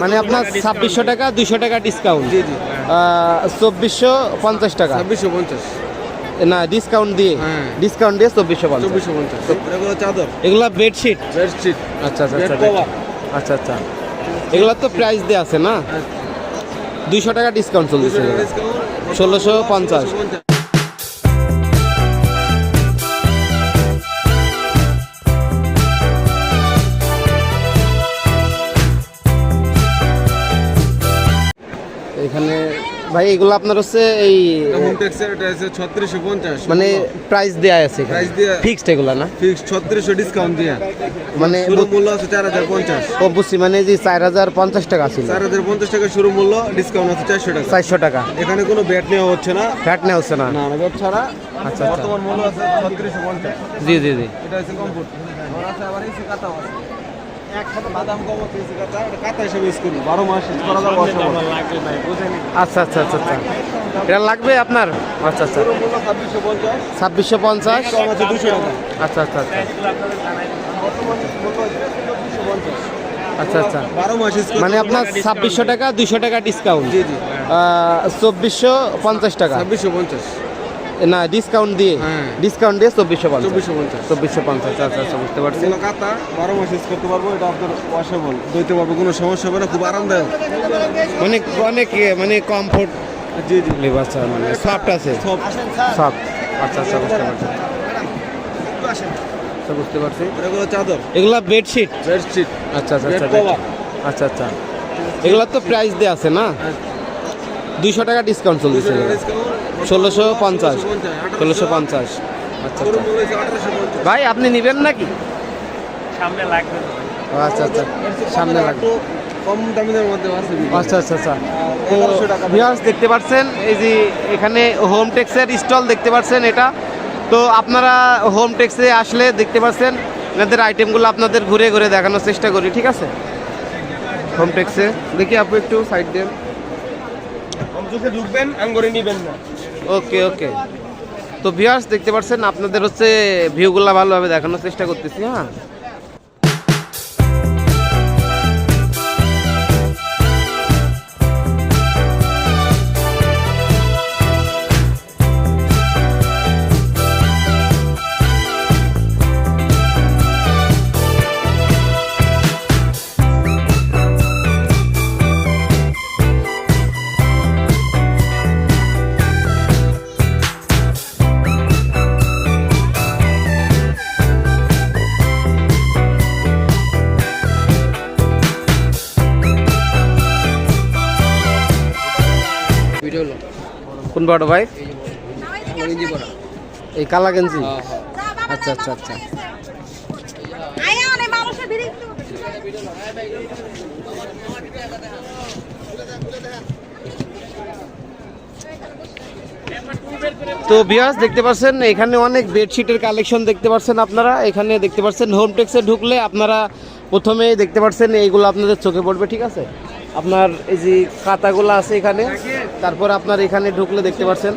মানে আপনার ছাব্বিশশো টাকা দুইশো টাকা ডিসকাউন্ট জি জি। চব্বিশশো পঞ্চাশ টাকা। ছাব্বিশশো পঞ্চাশ। না ডিসকাউন্ট দিয়ে। হ্যাঁ। ডিসকাউন্ট দিয়ে চব্বিশশো পঞ্চাশ। চব্বিশশো পঞ্চাশ। এগুলো চাদর? এগুলা বেডশিট বেডশিট আচ্ছা আচ্ছা আচ্ছা আচ্ছা আচ্ছা। এগুলা তো প্রাইস দেওয়া আছে না? দুইশো টাকা ডিসকাউন্ট চলতেছে। ষোলোশো পঞ্চাশ। এখানে ভাই এগুলো আপনার হচ্ছে এই হোম এটা আছে মানে প্রাইস দেয়া আছে Price দেয়া। ফিক্সড এগুলো না? ফিক্সড ছত্রিশশো ডিসকাউন্ট দেয়া। মানে শুরু মূল্য আছে চার হাজার পঞ্চাশ। ও মানে যে চার হাজার পঞ্চাশ টাকা ছিল। চার হাজার পঞ্চাশ টাকা শুরু মূল্য ডিসকাউন্ট আছে চারশো টাকা। চারশো টাকা। এখানে কোনো ব্যাট নেওয়া হচ্ছে না। ফ্যাট নেওয়া হচ্ছে না। না না ব্যাট ছাড়া আচ্ছা, আচ্ছা। বর্তমান মূল্য আছে ছত্রিশশো পঞ্চাশ। জি জি জি। এটা হচ্ছে কমফোর্ট আছে আবার এসি কাতাও আছে আচ্ছা আচ্ছা আচ্ছা আচ্ছা। এটা লাগবে আপনার? আচ্ছা আচ্ছা। ছাব্বিশশো পঞ্চাশ। আচ্ছা আচ্ছা আচ্ছা। পঞ্চাশ। আচ্ছা আচ্ছা। মাস মানে আপনার ছাব্বিশশো টাকা দুইশো টাকা ডিসকাউন্ট চব্বিশশো পঞ্চাশ টাকা। ছাব্বিশশো পঞ্চাশ। না ডিসকাউন্ট দিয়ে। হ্যাঁ। ডিসকাউন্ট দিয়ে চব্বিশশো পঞ্চাশ। চব্বিশশো পঞ্চাশ। চব্বিশশো পঞ্চাশ আচ্ছা আচ্ছা বুঝতে পারছি। এগুলো কাতা বারো মাস ইউজ করতে পারব এটা আপনার ওয়াশেবল ধুইতে পারব কোনো সমস্যা হবে না খুব আরামদায়ক। অনেক অনেক মানে কমফোর্ট জি জি। আচ্ছা মানে সফট আছে। সফট আচ্ছা আচ্ছা বুঝতে পারছি। আচ্ছা বুঝতে পারছি। এগুলো চাদর। এগুলা বেডশিট বেডশিট আচ্ছা আচ্ছা আচ্ছা আচ্ছা আচ্ছা। এগুলা তো প্রাইস দেওয়া আছে না? দুইশো টাকা ডিসকাউন্ট চলতেছে ষোলোশো পঞ্চাশ। ষোলোশো পঞ্চাশ। আচ্ছা আচ্ছা। ভাই আপনি নেবেন নাকি? ও, আচ্ছা আচ্ছা। সামনে লাগবে। কম দামের মধ্যে আচ্ছা আচ্ছা আচ্ছা। তো ভিউয়ার্স দেখতে পাচ্ছেন এই যে এখানে হোম টেক্সের স্টল দেখতে পাচ্ছেন এটা। তো আপনারা হোম টেক্সে আসলে দেখতে পাচ্ছেন এনাদের আইটেমগুলো আপনাদের ঘুরে ঘুরে দেখানোর চেষ্টা করি ঠিক আছে? হোম টেক্সে দেখি আপু একটু সাইড দেন চোখে ঢুকবেন নিবেন ওকে ওকে। তো ভিউয়ার্স দেখতে পাচ্ছেন, আপনাদের হচ্ছে ভিউগুলো ভালোভাবে দেখানোর চেষ্টা করতেছি হ্যাঁ? কোন বড় ভাই? এই কালা গেঞ্জি। আচ্ছা আচ্ছা আচ্ছা। আয়া অনেক মানুষের ভিড় একটু। তো বিয়াস দেখতে পাচ্ছেন এখানে অনেক বেডশিটের কালেকশন দেখতে পাচ্ছেন আপনারা। এখানে দেখতে পাচ্ছেন হোম টেক্সে ঢুকলে আপনারা প্রথমে দেখতে পাচ্ছেন এইগুলো আপনাদের চোখে পড়বে ঠিক আছে? আপনার এই যে কাতাগুলো আছে এখানে। তারপর আপনার এখানে ঢুকলে দেখতে পাচ্ছেন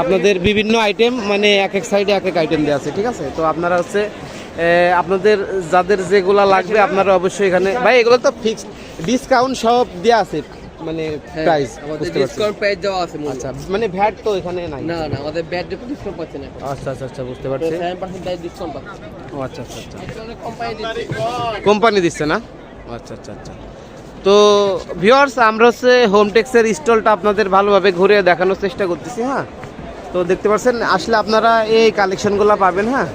আপনাদের বিভিন্ন আইটেম মানে এক এক সাইডে এক এক আইটেম দেওয়া আছে ঠিক আছে? তো আপনারা হচ্ছে আপনাদের যাদের যেগুলো লাগবে আপনারা অবশ্যই এখানে ভাই এগুলো তো ফিক্সড ডিসকাউন্ট সব দেওয়া আছে মানে প্রাইস ডিসকাউন্ট প্রাইস দেওয়া আছে আচ্ছা মানে ভ্যাট তো এখানে নাই। না না আমাদের ব্যাড ডিসকাউন্ট পাচ্ছেন এখন। আচ্ছা আচ্ছা আচ্ছা বুঝতে পারছি। সেভেন পার্সেন্ট ডিসকাউন্ট পাচ্ছেন ও আচ্ছা আচ্ছা আচ্ছা। কোম্পানি দিচ্ছে না? আচ্ছা আচ্ছা আচ্ছা। তো ভিওর্স আমরা হচ্ছে হোমটেক্সের স্টলটা আপনাদের ভালোভাবে ঘুরে দেখানোর চেষ্টা করতেছি হ্যাঁ? তো দেখতে পাচ্ছেন, আসলে আপনারা এই কালেকশনগুলো পাবেন হ্যাঁ?